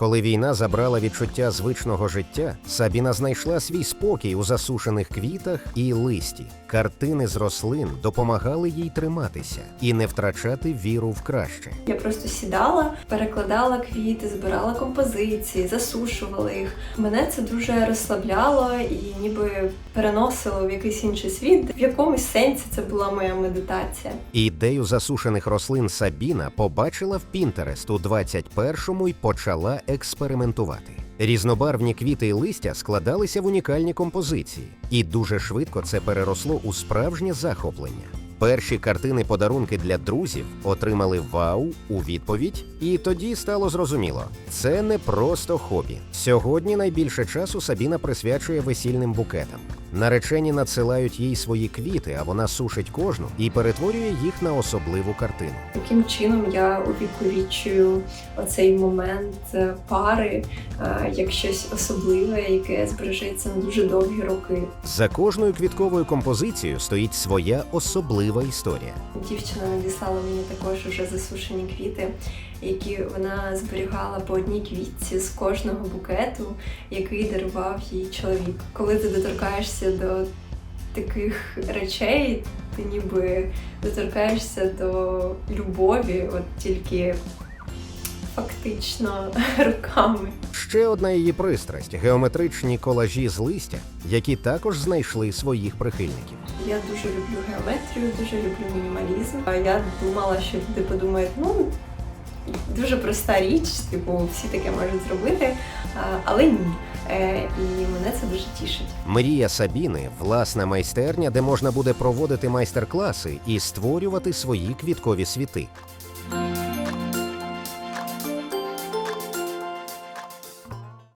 Коли війна забрала відчуття звичного життя, Сабіна знайшла свій спокій у засушених квітах і листі. Картини з рослин допомагали їй триматися і не втрачати віру в краще. Я просто сідала, перекладала квіти, збирала композиції, засушувала їх. Мене це дуже розслабляло і ніби переносило в якийсь інший світ. В якомусь сенсі це була моя медитація. Ідею засушених рослин Сабіна побачила в Пінтерест у 21-му і почала експериментувати. Різнобарвні квіти і листя складалися в унікальні композиції, і дуже швидко це переросло у справжнє захоплення. Перші картини подарунки для друзів отримали вау у відповідь, і тоді стало зрозуміло, це не просто хобі. Сьогодні найбільше часу Сабіна присвячує весільним букетам. Наречені надсилають їй свої квіти, а вона сушить кожну і перетворює їх на особливу картину. Таким чином я увіковічую оцей момент е, пари е, як щось особливе, яке збережеться на дуже довгі роки. За кожною квітковою композицією стоїть своя особлива історія. Дівчина надіслала мені також уже засушені квіти, які вона зберігала по одній квітці з кожного букету, який дарував їй чоловік. Коли ти доторкаєшся до таких речей, ти ніби доторкаєшся до любові, от тільки фактично руками. Ще одна її пристрасть геометричні колажі з листя, які також знайшли своїх прихильників. Я дуже люблю геометрію, дуже люблю мінімалізм. А я думала, що люди подумають, ну дуже проста річ, типу, всі таке можуть зробити, але ні. Е, І мене це дуже тішить. Мрія Сабіни власна майстерня, де можна буде проводити майстер-класи і створювати свої квіткові світи.